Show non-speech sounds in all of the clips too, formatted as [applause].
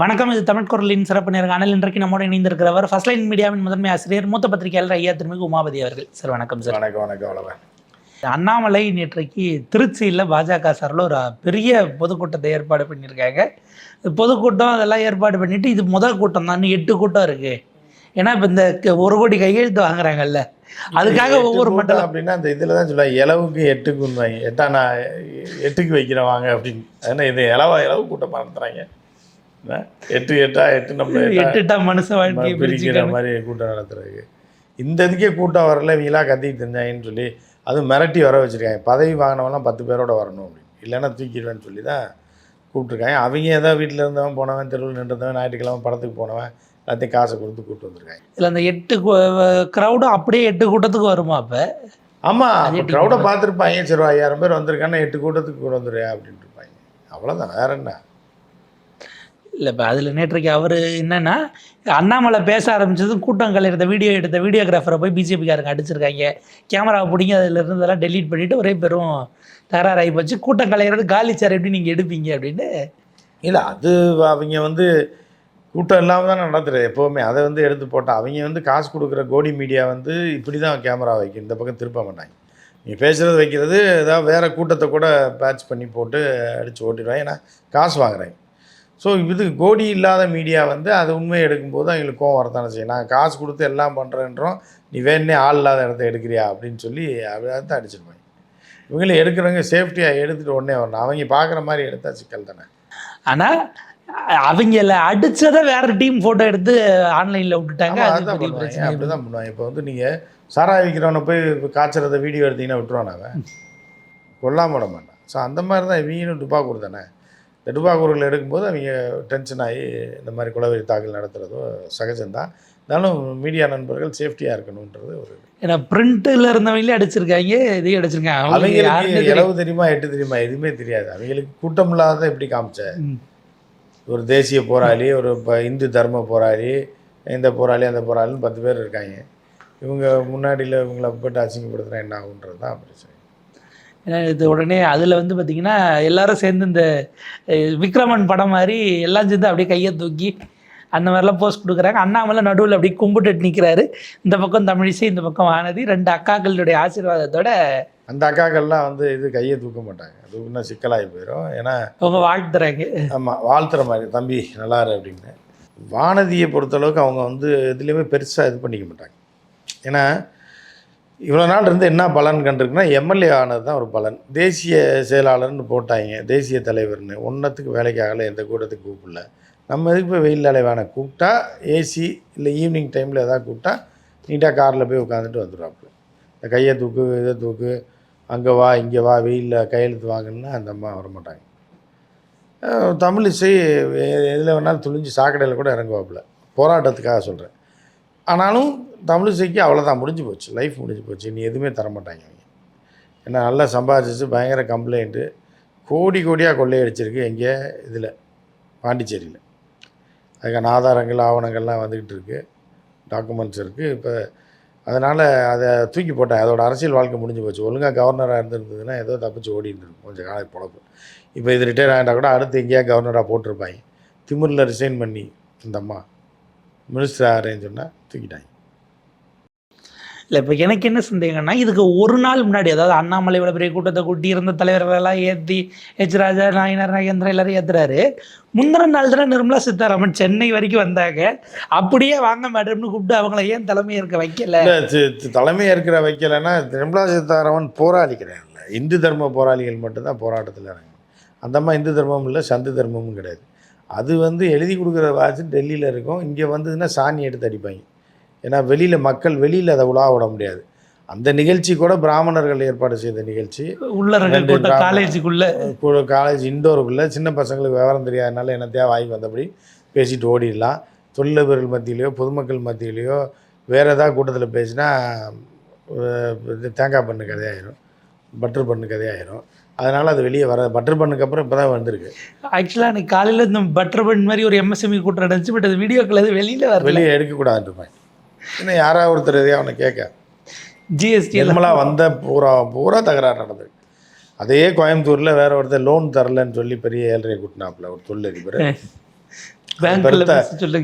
வணக்கம் இது தமிழ் குரலின் சிறப்பு நேர்காணல். இன்றைக்கு நம்மோடு இணைந்திருக்கிறவர் ஃபர்ஸ்ட் லைன் மீடியாவின் முதன்மை ஆசிரியர் மூத்த பத்திரிகையாளர் ஐயா திருமிகு உமாபதி அவர்கள். சார் வணக்கம் சார் வணக்கம் வணக்கம் அண்ணாமலை நேற்றைக்கு திருச்சியில் பாஜக சார்பில் ஒரு பெரிய பொதுக்கூட்டத்தை ஏற்பாடு பண்ணியிருக்காங்க. பொதுக்கூட்டம் அதெல்லாம் ஏற்பாடு பண்ணிட்டு இது முதல் கூட்டம் தான் எட்டு கூட்டம் இருக்கு. ஏன்னா இப்போ இந்த ஒரு கோடி கையெழுத்து வாங்குறாங்கல்ல. அதுக்காக ஒவ்வொரு மண்டலம் அப்படின்னா அந்த இதில் தான் சொல்லுவாங்க இலவுக்கு எட்டுக்கு வாங்க எட்டா நான் எட்டுக்கு வைக்கிறேன் வாங்க அப்படின்னு. ஏன்னா இது இலவா இலவு கூட்டம் நடத்துகிறாங்க எட்டு எட்டா எட்டு நம்ம எட்டா எட்டுட்டா மனுஷ வாழ்க்கையை பிரிக்கிற மாதிரி கூட்டம் நடத்துறதுக்கு. இந்த இதுக்கே கூட்டம் வரல இவங்களாம் கத்திட்டு இருந்தாங்கன்னு சொல்லி அதுவும் மிரட்டி வர வச்சுருக்காங்க. பதவி வாங்கினவன்லாம் பத்து பேரோட வரணும் அப்படின்னு. இல்லைன்னா தூக்கிடுவேன்னு சொல்லி தான் கூப்பிட்ருக்காங்க அவங்க ஏதோ வீட்டில் இருந்தவன் போனவன் தெருவில் நின்றவன் ஞாயிற்றுக்கிழமை படத்துக்கு போனவன் எல்லாத்தையும் காசை கொடுத்து கூப்பிட்டு வந்திருக்காங்க. இல்லை அந்த எட்டு க்ரௌடும் அப்படியே எட்டு கூட்டத்துக்கு வருமா அப்போ? ஆமாம் க்ரௌடை? பார்த்துருப்பாங்க. சரி ஐயாயிரம் பேர் வந்திருக்காங்கன்னா எட்டு கூட்டத்துக்கு கூட வந்துடுறியா அப்படின்ட்டு இருப்பாங்க. அவ்வளோதான் வேற என்ன? இல்லை இப்போ அதில் நேற்றைக்கு அவர் என்னென்னா அண்ணாமலை பேச ஆரம்பித்ததும் கூட்டம் கலையிறத வீடியோ எடுத்த வீடியோகிராஃபரை போய் பிஜேபிக்காரங்க அடிச்சிருக்காங்க. கேமராவை பிடிங்கி அதில் இருந்ததெல்லாம் டெலீட் பண்ணிவிட்டு ஒரே பெரும் தகராறாகி போச்சு. கூட்டம் கலையிறது காலி சார் எப்படி நீங்கள் எடுப்பீங்க அப்படின்னு. இல்லை அது அவங்க வந்து கூட்டம் இல்லாமல் தான் நடத்துகிறது எப்போவுமே. அதை வந்து எடுத்து போட்டால் அவங்க வந்து காசு கொடுக்குற கோடி மீடியா வந்து இப்படி தான் கேமரா வைக்கும் இந்த பக்கம் திருப்ப மாட்டாங்க. நீ பேசுகிறது வைக்கிறது ஏதாவது வேறு கூட்டத்தை கூட பேட்ச் பண்ணி போட்டு அடித்து ஓட்டிடுவாங்க. ஏன்னா காசு வாங்குறாங்க ஸோ இது கோடி இல்லாத மீடியா வந்து அது உண்மையை எடுக்கும்போது அவங்களுக்கு கோவம் வரத்தானே செய்யும். நான் காசு கொடுத்து எல்லாம் பண்ணுறேன்றோம் நீ வேணே ஆள் இல்லாத இடத்த எடுக்கிறியா அப்படின்னு சொல்லி அப்படியே தான் அடிச்சிருப்பாங்க இவங்களும் எடுக்கிறவங்க சேஃப்டியாக எடுத்துகிட்டு உடனே வரணும். அவங்க பார்க்குற மாதிரி எடுத்தால் சிக்கல் தானே. ஆனால் அவங்கள அடிச்சதை வேற டீம் ஃபோட்டோ எடுத்து ஆன்லைனில் விட்டுட்டாங்க. அப்படி தான் பண்ணுவாங்க. இப்போ வந்து நீங்கள் சாராய விற்கிறவனை போய் காய்ச்சறத வீடியோ எடுத்தீங்கன்னா விட்டுருவான் அவன்? கொல்லாம விட மாட்டான். ஸோ அந்த மாதிரி தான் இவங்களும் டுபாக்கூர் தானே இந்த டுபாக்கூரில் எடுக்கும்போது அவங்க டென்ஷன் ஆகி இந்த மாதிரி குலவெறி தாக்கல் நடத்துகிறதோ சகஜம்தான். இருந்தாலும் மீடியா நண்பர்கள் சேஃப்டியாக இருக்கணுன்றது ஒரு ஏன்னா பிரிண்ட்டில் இருந்தவங்களே அடிச்சிருக்காங்க இதையும் அடிச்சிருக்காங்க. அவங்களுக்கு. இளவு தெரியுமா எட்டு தெரியுமா எதுவுமே தெரியாது. அவங்களுக்கு கூட்டம் இல்லாத எப்படி காமிச்ச. ஒரு தேசிய போராளி ஒரு இப்போ இந்து தர்ம போராளி இந்த போராளி அந்த போராளின்னு பத்து பேர் இருக்காங்க. இவங்க முன்னாடியில் இவங்கள போட்டு அசிங்கப்படுத்துனா என்ன ஆகுன்றது தான் பிரச்சனை. இது உடனே அதில் வந்து பார்த்தீங்கன்னா எல்லாரும் சேர்ந்து இந்த விக்ரமன் படம் மாதிரி எல்லாம் சேர்ந்து அப்படியே கையை தூக்கி அந்த மாதிரிலாம் போஸ்ட் கொடுக்குறாங்க. அண்ணாமலை நடுவில் அப்படியே கும்பிட்டுட்டு நிற்கிறாரு இந்த பக்கம் தமிழிசை இந்த பக்கம் வானதி. ரெண்டு அக்காக்களுடைய ஆசீர்வாதத்தோட அந்த அக்காக்கள்லாம் வந்து இது கையை தூக்க மாட்டாங்க. தூக்குனா சிக்கலாகி போயிடும் ஏன்னா அவங்க வாழ்த்துறாங்க. ஆமாம் வாழ்த்துற மாதிரி தம்பி நல்லா இரு அப்படின்னு. வானதியை பொறுத்தளவுக்கு அவங்க வந்து எதுலேயுமே பெருசாக இது பண்ணிக்க மாட்டாங்க. ஏன்னா இவ்வளோ நாள் இருந்து என்ன பலன் கண்டிருக்குன்னா எம்எல்ஏ ஆனது தான் ஒரு பலன். தேசிய செயலாளர்னு போட்டாங்க தேசிய தலைவர்னு. ஒன்றத்துக்கு வேலைக்காகல எந்த கூட்டத்துக்கு கூப்பிடல. நம்ம எதுக்கு போய் வெயில் அலைவான? கூப்பிட்டா ஏசி இல்லை ஈவினிங் டைமில் எதாவது கூப்பிட்டா நீட்டாக காரில் போய் உட்காந்துட்டு வந்துடுவாப்புல இந்த கையை தூக்கு இதை தூக்கு அங்கே வா இங்கே வா வெயிலில் கையெழுத்து வாங்கணுன்னா அந்த அம்மா வரமாட்டாங்க. தமிழ் தமிழிசை எதில் வேணாலும் துணிஞ்சு சாக்கடையில் கூட இறங்குவாப்புல. போராட்டத்துக்காக சொல்கிறேன் ஆனாலும் தமிழிசைக்கு அவ்வளோதான் முடிஞ்சு போச்சு. லைஃப் முடிஞ்சு போச்சு. இனி எதுவுமே தரமாட்டாங்க அவங்க ஏன்னா நல்லா சம்பாதிச்சு பயங்கர கம்ப்ளைண்ட்டு கோடி கோடியாக கொள்ளையடிச்சிருக்கு எங்கே இதில் பாண்டிச்சேரியில். அதுக்கான ஆதாரங்கள் ஆவணங்கள்லாம் வந்துக்கிட்டு இருக்குது டாக்குமெண்ட்ஸ் இருக்குது இப்போ அதனால் அதை தூக்கி போட்டேன் அதோட அரசியல் வாழ்க்கை முடிஞ்சு போச்சு. ஒழுங்காக கவர்னராக இருந்திருந்ததுன்னா ஏதோ தப்பிச்சு ஓடிட்டு இருக்கும் கொஞ்சம் காலம் பொழப்பு இப்போ இது ரிட்டையர் ஆகிட்டா கூட அடுத்து எங்கேயா கவர்னராக போட்டிருப்பாங்க. திமிரில் ரிசைன் பண்ணி இந்த அம்மா. மினிஸ்டர் ஆகிறேன்னு சொன்னால் தூக்கிட்டாங்க. இல்லை இப்போ எனக்கு என்ன சந்தேகம்னா இதுக்கு ஒரு நாள் முன்னாடி அதாவது அண்ணாமலை இவ்வளோ பெரிய கூட்டத்தை கூட்டி இருந்த தலைவர்களெல்லாம் ஏற்றி எச் ராஜா நாயனர் நாகேந்திரன் எல்லாரும் ஏற்றுறாரு முந்தின நாள் தானே நிர்மலா சீதாராமன் சென்னை வரைக்கும் வந்தாங்க. அப்படியே வாங்க மேடம்னு கூப்பிட்டு அவங்கள ஏன் தலைமை இருக்க வைக்கல? தலைமை ஏற்கிற வைக்கலைன்னா நிர்மலா சீதாராமன் போராளி கிடையாதுல்ல இந்து தர்ம போராளிகள் மட்டும்தான் போராட்டத்தில் இறங்கணும் அந்த இந்து தர்மமும் இல்லை சந்து தர்மமும் கிடையாது. அது வந்து எழுதி கொடுக்குற வாட்சி டெல்லியில் இருக்கும். இங்கே வந்ததுன்னா சாணி எடுத்து அடிப்பாங்க. ஏன்னா வெளியில் மக்கள் வெளியில் அதை உலா விட முடியாது. அந்த நிகழ்ச்சி கூட பிராமணர்கள் ஏற்பாடு செய்த நிகழ்ச்சி. டிராமா. காலேஜுக்குள்ள. காலேஜ் இண்டோருக்குள்ளே சின்ன பசங்களுக்கு விவரம் தெரியாதனால என்னத்தையா வாங்கி வந்தபடி பேசிட்டு ஓடிடலாம். தொழிலதிபர்கள் மத்தியிலையோ பொதுமக்கள் மத்தியிலையோ வேறு ஏதாவது கூட்டத்தில் பேசினா தேங்காய் பண்ணு கதையாயிரும். பட்டர் பண்ணு கதையாயிரும். அதனால் அது வெளியே வர பட்டர் பண்ணுக்கு அப்புறம் இப்போ தான் வந்திருக்கு. ஆக்சுவலாக அன்னைக்கு காலையில் இந்த பட்டர் பன் மாதிரி ஒரு எம்எஸ்எம்இ கூட்டம் நடந்துச்சு பட் அது வீடியோக்கள் அது வெளியில் வரல. வெளியே எடுக்கக்கூடாதுன்னு இன்னும் யாராவது ஒருத்தர் எதையா அவனை கேட்க. ஜிஎஸ்டி நிர்மலா வந்த பூரா பூரா தகராறு நடந்திருக்கு அதே கோயம்புத்தூரில் வேற ஒருத்தர் லோன் தரலன்னு சொல்லி பெரிய ஏழரை கூட்டினாப்புல ஒரு தொழிலதிபர் [laughs]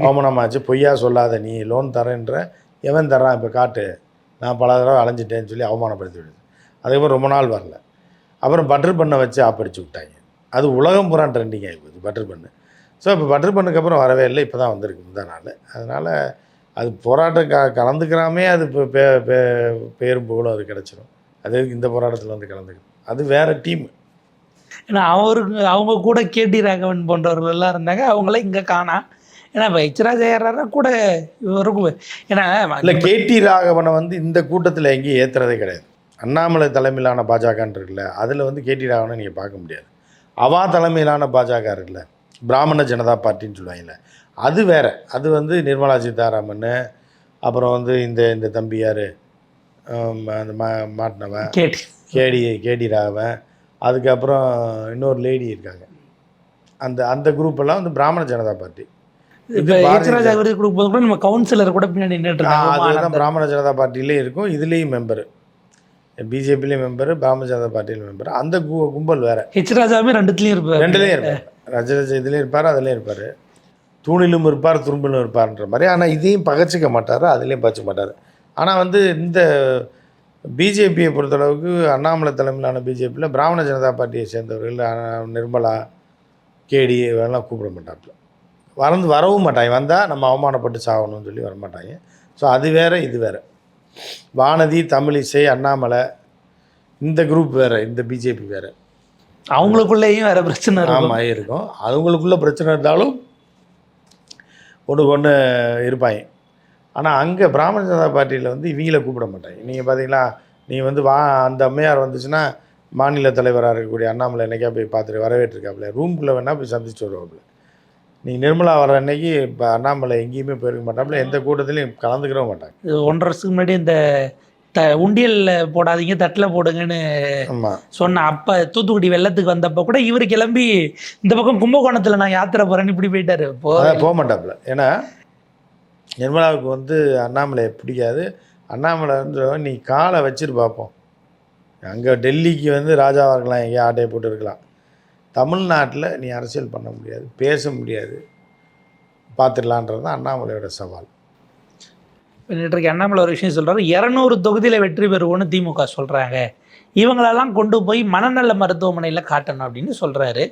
அவமானமாச்சு. பொய்யா சொல்லாத நீ லோன் தரேன்ற எவன் தரான் இப்போ காட்டு. நான் பல தடவை அலைஞ்சிட்டேன்னு சொல்லி அவமானப்படுத்தி விடுது அதுக்கப்புறம் ரொம்ப நாள் வரல. அப்புறம் பட்டர் பண்ணை வச்சு ஆப்படிச்சு விட்டாங்க. அது உலகம் பூரா ட்ரெண்டிங் ஆகிப்போகுது பட்டர் பண்ணு. ஸோ இப்போ பட்டர் பண்ணுக்கு அப்புறம் வரவே இல்லை இப்போ தான் வந்திருக்கு இந்த நாள். அதனால் அது போராட்டம் க கலந்துக்கிறாமே அது இப்போ பே பே பேரும் புகழும் அது கிடச்சிரும். அது இந்த போராட்டத்தில் வந்து கலந்துக்கணும். அது வேறு டீம் ஏன்னா அவருக்கு அவங்க கூட கேடி ராகவன் போன்றவர்கள் எல்லாம் இருந்தாங்க அவங்கள இங்க காணா. ஏன்னா இப்போ எச்ராஜா ஏறாரா கூட இவருக்கும் ஏன்னா இல்லை கேடி ராகவனை வந்து இந்த கூட்டத்தில் எங்கேயும் ஏற்றுறதே கிடையாது. அண்ணாமலை தலைமையிலான பாஜகன்னு இருக்குல்ல அதில் வந்து கேடி ராகவனை நீங்கள் பார்க்க முடியாது. அவா தலைமையிலான பாஜக இருக்குல்ல பிராமண ஜனதா பார்ட்டின்னு சொல்லுவாங்கல்ல அது வேற. அது வந்து நிர்மலா சீதாராமன் அப்புறம் வந்து இந்த இந்த தம்பி யார்? அந்த மா மாட்டினவன் கேடி கேடி கேடி ராகவன். அதுக்கப்புறம் இன்னொரு லேடி இருக்காங்க. அந்த அந்த குரூப் எல்லாம் வந்து பிராமண ஜனதா பார்ட்டி. கொடுக்கும்போது கூட நம்ம கவுன்சிலர் கூட பின்னாடி அதுதான் பிராமண ஜனதா பார்ட்டிலையும் இருக்கும் இதுலேயும் மெம்பரு பிஜேபிலையும் மெம்பரு பிராமண ஜனதா பார்ட்டியிலும் மெம்பர் அந்த கு- கும்பல் வேற. எச்ராஜாவே ரெண்டுத்துலயும் இருப்பாரு. ரெண்டுலேயும் இருப்பார். ரஜரஜ இதுலேயும் இருப்பார் அதுலேயும் இருப்பார். தூணிலும் இருப்பார் துரும்பிலும் இருப்பார்ன்ற மாதிரி. ஆனால் இதையும் பகச்சிக்க மாட்டார் அதுலேயும் பச்சை மாட்டார். ஆனால் வந்து இந்த பிஜேபியை பொறுத்தளவுக்கு அண்ணாமலை தலைமையிலான பிஜேபியில் பிராமண ஜனதா பார்ட்டியை சேர்ந்தவர்கள் நிர்மலா கேடி இவெல்லாம் கூப்பிட மாட்டாப்புல. வரந்து வரவும் மாட்டாங்க. வந்தால் நம்ம அவமானப்பட்டு சாகணும்னு சொல்லி வரமாட்டாங்க. ஸோ அது வேற இது வேற. வானதி தமிழிசை அண்ணாமலை இந்த குரூப் வேற இந்த பிஜேபி வேற. அவங்களுக்குள்ளேயும் வேற பிரச்சனை ஆமாம் இருக்கும். அவங்களுக்குள்ள பிரச்சனை இருந்தாலும் ஒன்றுக்கு ஒன்று இருப்பாங்க. ஆனால் அங்கே பிராமண ஜனதா பார்ட்டியில் வந்து இவங்கள கூப்பிட மாட்டாங்க. நீங்கள் பார்த்தீங்களா நீங்கள் வந்து வா அந்த அம்மையார் வந்துச்சுன்னா மாநில தலைவராக இருக்கக்கூடிய அண்ணாமலை என்னைக்கா போய் பார்த்துட்டு வரவேற்றிருக்காப்புல? ரூம்குள்ளே வேணால் போய் சந்திச்சு வருவாப்புல. நீங்கள் நிர்மலா வர அன்னைக்கு இப்போ அண்ணாமலை எங்கேயுமே போயிருக்க மாட்டாப்புல எந்த கூட்டத்திலையும் கலந்துக்கிறவும் மாட்டாங்க. இது ஒன்றரை வருஷத்துக்கு முன்னாடி இந்த த உண்டியல்ல போடாதீங்க தட்டில் போடுங்கன்னு ஆமாம் சொன்ன அப்ப தூத்துக்குடி வெள்ளத்துக்கு வந்தப்ப கூட இவர் கிளம்பி இந்த பக்கம் கும்பகோணத்துல நான் யாத்திரை போறேன்னு இப்படி போயிட்டாரு. போக மாட்டாப்புல. ஏன்னா நிர்மலாவுக்கு வந்து அண்ணாமலையை பிடிக்காது. அண்ணாமலை வந்து நீ காலை வச்சிரு பார்ப்போம் அங்கே டெல்லிக்கு வந்து ராஜாவாக இருக்கலாம் எங்கேயோ ஆட்டையை போட்டு இருக்கலாம். தமிழ்நாட்டில் நீ அரசியல் பண்ண முடியாது பேச முடியாது. பார்த்துடலான்றது தான் அண்ணாமலையோட சவால். நேற்றைக்கு அண்ணாமலை ஒரு விஷயம் சொல்றாரு இரநூறு தொகுதியில வெற்றி பெறுவோன்னு திமுக சொல்றாங்க. இவங்களெல்லாம் கொண்டு போய் மனநல மருத்துவமனையில காட்டணும் அப்படின்னு சொல்றாரு.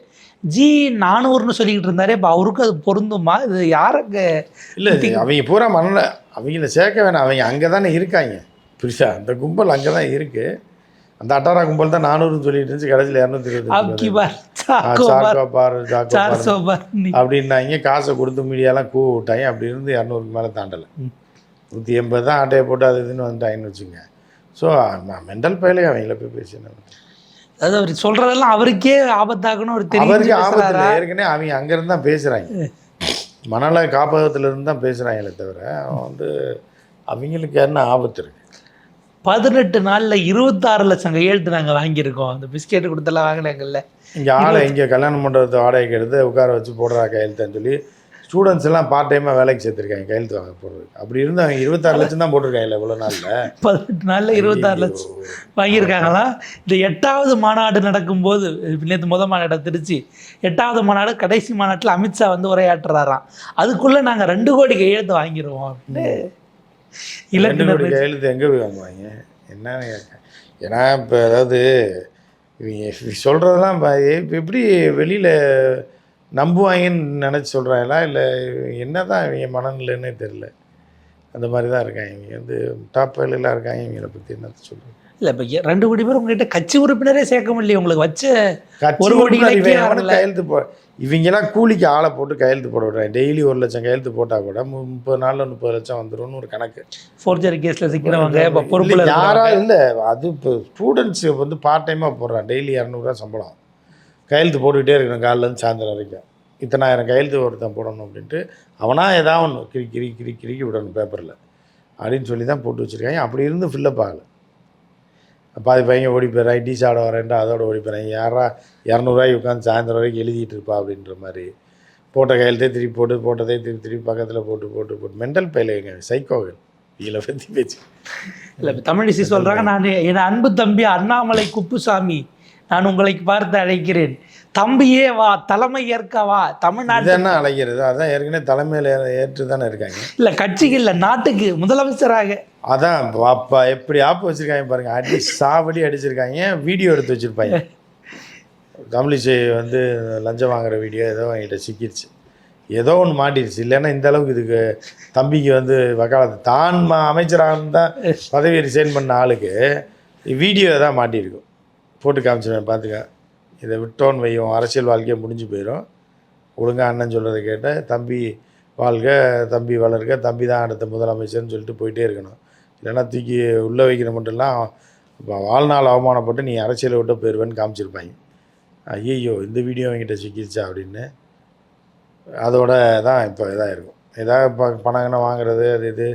ஜி நானூறுன்னு சொல்லிக்கிட்டு இருந்தாரு இப்போ அவருக்கு அது பொருந்துமா? இது யாருக்கு இல்லை அவங்க பூரா மனநல அவங்கள சேர்க்க வேணாம் அவங்க அங்கே தானே இருக்காங்க. புரியுதா? அந்த கும்பல் அங்கே தான் இருக்குது அந்த அட்டாரா கும்பல் தான் நானூறுன்னு சொல்லிட்டு இருந்துச்சு கடைசியில் இரநூத்தி இருபது. அப்படின்னாங்க காசை கொடுத்து மீடியாலாம் கூ விட்டாங்க அப்படி இருந்து இரநூறுக்கு மேலே தாண்டலை. நூற்றி எண்பது தான் ஆட்டையை போட்டு அது இதுன்னு வந்துட்டாங்கன்னு வச்சுங்க. ஸோ மெண்டல் பயிலே அவங்கள போய் பேசினேன் அதாவது அவர் சொல்றதெல்லாம் அவருக்கே ஆபத்தாகணும் ஒரு அவருக்கு தெரியும் ஆபத்து இல்லை. ஏற்கனவே அவங்க அங்கேருந்து தான் பேசுகிறாங்க மணல காப்பகத்துல இருந்து தான் பேசுகிறாங்களே தவிர அவன் வந்து அவங்களுக்கு என்ன ஆபத்து இருக்கு? பதினெட்டு நாள்ல இருபத்தாறு லட்சம் கையெழுத்து நாங்க வாங்கியிருக்கோம். அந்த பிஸ்கெட் கொடுத்தெல்லாம் வாங்கினாங்கல்ல. இங்கே ஆளை இங்கே கல்யாண மண்டபத்தை வாடகைக்கு எடுத்து உட்கார வச்சு போடுறா கையெழுத்துன்னு சொல்லி ஸ்டூடெண்ட்ஸ் எல்லாம் பார்ட் டைமாக வேலைக்கு சேர்த்துருக்காங்க கையெழுத்து வாங்க போடுறது அப்படி இருந்து அவங்க இருபத்தாறு லட்சம் தான் போட்டிருக்காங்க இவ்வளோ நாளில். பதினெட்டு நாள்ல இருபத்தாறு லட்சம் வாங்கியிருக்காங்களா? இந்த எட்டாவது மாநாடு நடக்கும்போது நேற்று முத மாநாடு திருச்சி எட்டாவது மாநாடு கடைசி மாநாட்டில் அமித்ஷா வந்து உரையாற்றுறாராம். அதுக்குள்ள நாங்க ரெண்டு கோடி கையெழுத்து வாங்கிடுவோம் அப்படின்னு கோடி கையெழுத்து எங்கே போய் வாங்குவாங்க? என்னன்னு கேட்க ஏன்னா இப்போ அதாவது இவங்க சொல்கிறதெல்லாம் இப்போ எப்படி வெளியில் நம்புவாங்கன்னு நினச்சி சொல்கிறாங்களா இல்லை என்ன தான் இவங்க மனநிலைன்னே தெரில அந்த மாதிரி தான் இருக்காங்க. இவங்க வந்து டாப் வேலையில் இருக்காங்க. இவங்களை பற்றி என்ன சொல்கிறது இல்ல இப்ப ரெண்டு கோடி பேர் உங்ககிட்ட கட்சி உறுப்பினரே சேர்க்க முடியல உங்களுக்கு வச்ச ஒரு கோடி. கையெழுத்து போ இவங்கெல்லாம் கூலிக்கு ஆளை போட்டு கையெழுத்து போட விடுறாங்க. டெய்லி ஒரு லட்சம் கையெழுத்து போட்டால் கூட முப்பது நாளில் முப்பது லட்சம் வந்துரும்னு ஒரு கணக்கு. ஃபோர்ஜரி கேஸ்ல சிக்கிறவங்க இப்ப பொறுப்புல யாரா. இல்லை அது இப்போ ஸ்டூடெண்ட்ஸ் வந்து பார்ட் டைமாக போடுறான் டெய்லி இரநூறுவா சம்பளம். கையெழுத்து போட்டுக்கிட்டே இருக்கணும் காலையிலேருந்து சாயந்தரம் வரைக்கும். இத்தனாயிரம் கையெழுத்து ஒருத்தன் போடணும் அப்படின்ட்டு அவனா ஏதாவது ஒன்று கிரி கிரி கிரி கிறுக்கி விடணும் பேப்பரில் அப்படின்னு சொல்லி தான் போட்டு வச்சுருக்காங்க. அப்படி இருந்து ஃபில்லப் ஆகலை. பாதி பையன் ஓடி போயிடறான் டீ சாட வரேன்ட்டு அதோட ஓடி போயிடறாங்க யாரா இரநூறுவாய்க்கு உட்காந்து சாயந்தரம் வரைக்கும் எழுதிட்டு இருப்பா அப்படின்ற மாதிரி. போட்ட கையெழுத்தே திருப்பி போட்டு போட்டதே திருப்பி திருப்பி பக்கத்தில் போட்டு போட்டு போட்டு. மென்டல் பயிலுங்க சைக்கோகள் இதில் பற்றி பேச்சு. இல்ல தமிழிசை சொல்றாங்க நான் என் அன்பு தம்பி அண்ணாமலை குப்புசாமி. நான் உங்களை பார்த்து அழைக்கிறேன். தம்பியே வா தலைமை ஏற்க வா தமிழ்நாட்டு இது என்ன அழைக்கிறது? அதான் ஏற்கனவே தலைமையில் ஏற்று தானே இருக்காங்க. இல்ல கட்சிக்கு இல்ல நாட்டுக்கு முதலமைச்சராக. அதான் அப்பா எப்படி ஆப்பு வச்சிருக்காங்க பாருங்க. அடி சாவடி அடிச்சிருக்காங்க. வீடியோ எடுத்து வச்சிருப்பாங்க? தமிழிசை வந்து லஞ்சம் வாங்குற வீடியோ ஏதோ என்கிட்ட சிக்கிருச்சு. ஏதோ ஒன்று மாட்டிருச்சு. இல்லைன்னா இந்த அளவுக்கு இதுக்கு தம்பிக்கு வந்து வக்காலத்து. தான் அமைச்சராக இருந்தால் பதவி ரிசைன் பண்ண ஆளுக்கு வீடியோ தான் மாட்டியிருக்கும். போட்டு காமிச்சிருவேன் பார்த்துக்க. இதை விட்டோன்னு வையும் அரசியல் வாழ்க்கையை முடிஞ்சு போயிடும் ஒழுங்கா அண்ணன் சொல்கிறத கேட்டால் தம்பி வாழ்க தம்பி வளர்க தம்பி தான் அடுத்த முதலமைச்சர்னு சொல்லிட்டு போயிட்டே இருக்கணும். இல்லைன்னா தூக்கி உள்ளே வைக்கிற மட்டும்லாம் இப்போ வாழ்நாள் அவமானப்பட்டு நீ அரசியலை விட்டு போயிடுவேன்னு காமிச்சிருப்பாங்க. ஐயோ இந்த வீடியோ என்கிட்ட சிக்கிச்சா அப்படின்னு. அதோட தான் இப்போ இதாக இருக்கும். ஏதாவது இப்போ பணங்கனை வாங்குறது அது இது.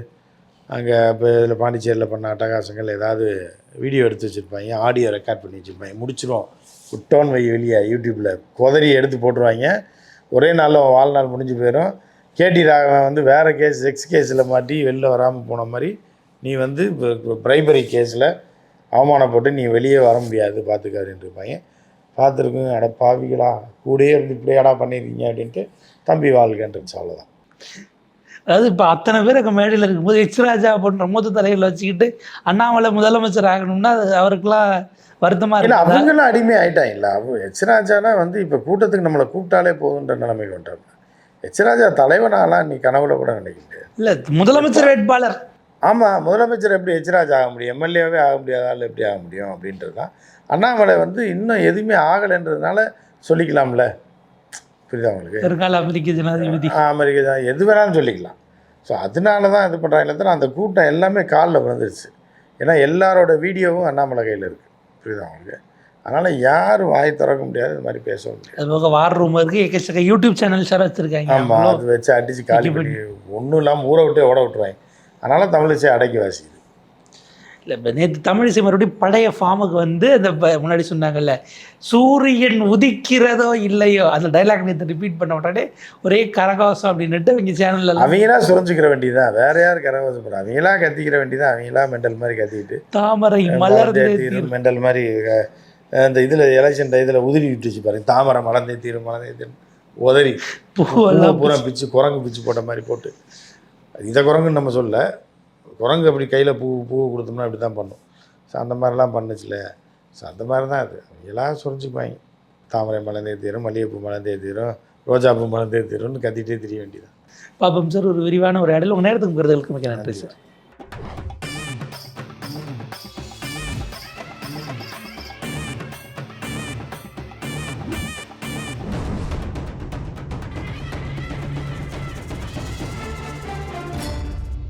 அங்கே இப்போ இதில் பாண்டிச்சேரியில் பண்ண அட்டகாசங்கள் ஏதாவது வீடியோ எடுத்து வச்சுருப்பாங்க ஆடியோ ரெக்கார்ட் பண்ணி வச்சுருப்பாங்க முடிச்சிடும் விட்டோன் வை வெளியே யூடியூப்பில் குதறி எடுத்து போட்டுருவாங்க. ஒரே நாளில் வாழ்நாள் முடிஞ்சு போயிடும் கேடி ராகவன் வந்து வேறு கேஸ் செக்ஸ் கேஸில் மாட்டி வெளில வராமல் போன மாதிரி நீ வந்து பிரைபரி கேஸில் அவமானப்பட்டு நீ வெளியே வர முடியாது பார்த்துக்க அப்படின்ட்டு இருப்பாங்க பார்த்துருக்குங்க அட பாவிகளா கூடயே இருந்து இப்படியாடா பண்ணியிருக்கீங்க அப்படின்ட்டு தம்பி வாழ்கன்றது அவ்வளோதான் அதாவது இப்போ அத்தனை பேர் அங்கே மேடையில் இருக்கும்போது எச் போன்ற மூத்த தலைவர்கள் வச்சுக்கிட்டு அண்ணாமலை முதலமைச்சர் ஆகணும்னா அது அவருக்கெல்லாம் வருத்தமா இல்லை அவங்களும் அடிமை ஆயிட்டாங்கல்ல. அவ எச்ராஜானா வந்து இப்போ கூட்டத்துக்கு நம்மளை கூப்பிட்டாலே போதுன்ற நிலைமைக்கு வந்துட்டாங்க. எச்ராஜா தலைவனாலாம் நீ கனவுல கூட நினைக்க முடியாது இல்ல முதலமைச்சர் வேட்பாளர். ஆமாம் முதலமைச்சர் எப்படி எச்ராஜ் ஆக முடியும்? எம்எல்ஏவே ஆக முடியாத ஆள் எப்படி ஆக முடியும் அப்படின்றது தான். அண்ணாமலை வந்து இன்னும் எதுவுமே ஆகலைன்றதுனால சொல்லிக்கலாம்ல. புரியுதா உங்களுக்கு? வருங்கால அமெரிக்க ஜனாதிபதி. அமெரிக்கா தான் எது வேணாலும் சொல்லிக்கலாம். ஸோ அதனால தான் இது பண்ணுறாங்களே தவிர அந்த கூட்டம் எல்லாமே காலில் விழுந்துருச்சு. ஏன்னா எல்லாரோட வீடியோவும் அண்ணாமலை கையில் இருக்குது புரியுதா உங்களுக்கு? அதனால் யாரும் வாய் திறக்க முடியாது இது மாதிரி பேசவும் முடியாது. அது போக வார் ரூம் இருக்கு எக்கச்சக்க யூடியூப் சேனல் சார் வச்சிருக்காங்க. ஆமாம் அது வச்சு அடித்து காலி பண்ணி ஒன்றும் இல்லாமல் ஊரை விட்டு ஓட விட்டுருவாங்க. அதனால் தமிழிசை அடக்கி வாசிக்குது இல்லை இப்போ நேற்று தமிழிசை மறுபடியும் பழைய ஃபார்முக்கு வந்து அந்த முன்னாடி சொன்னாங்கல்ல சூரியன் உதிக்கிறதோ இல்லையோ அந்த டைலாக் நேற்று ரிப்பீட் பண்ண உடனே ஒரே கரகோசம் அப்படின்னுட்டு இவங்க சேனல்ல எல்லாம் அவங்களா சுரஞ்சிக்கிற வேண்டியதான் வேற யார் கரவாசம் போகிறோம் அவங்களா கத்திக்கிற வேண்டியதான் அவங்களா மெண்டல் மாதிரி கத்திக்கிட்டு தாமரை மலர்ந்தே தீரும். மெண்டல் மாதிரி அஹ், இந்த இதில் எலெக்ஷன் இதில் உதிரி விட்டுச்சு பாருங்க. தாமரை மலர்ந்தே தீரும் மலர்ந்தே தீரும். உதறி பூவெல்லாம் பூரா பிச்சு. குரங்கு பிச்சு போட்ட மாதிரி போட்டு. இதை குரங்குன்னு நம்ம சொல்ல குரங்கு அப்படி கையில் பூ பூ கொடுத்தோம்னா இப்படி தான் பண்ணும். ஸோ அந்த மாதிரிலாம் பண்ணுச்சுல. ஸோ அந்த மாதிரி தான் அது. எல்லாம் சுரிஞ்சுப்பாங்க தாமரை மலர்ந்தே தீரும் மல்லிகைப்பூ மலர்ந்தே தீரும் ரோஜாப்பூ மலர்ந்தே தீரும்னு கத்திட்டே தெரிய வேண்டியது பாப்பம் சார் ஒரு விரிவான ஒரு இடையில உங்க நேரத்துக்கு மிக நன்றி. சார்.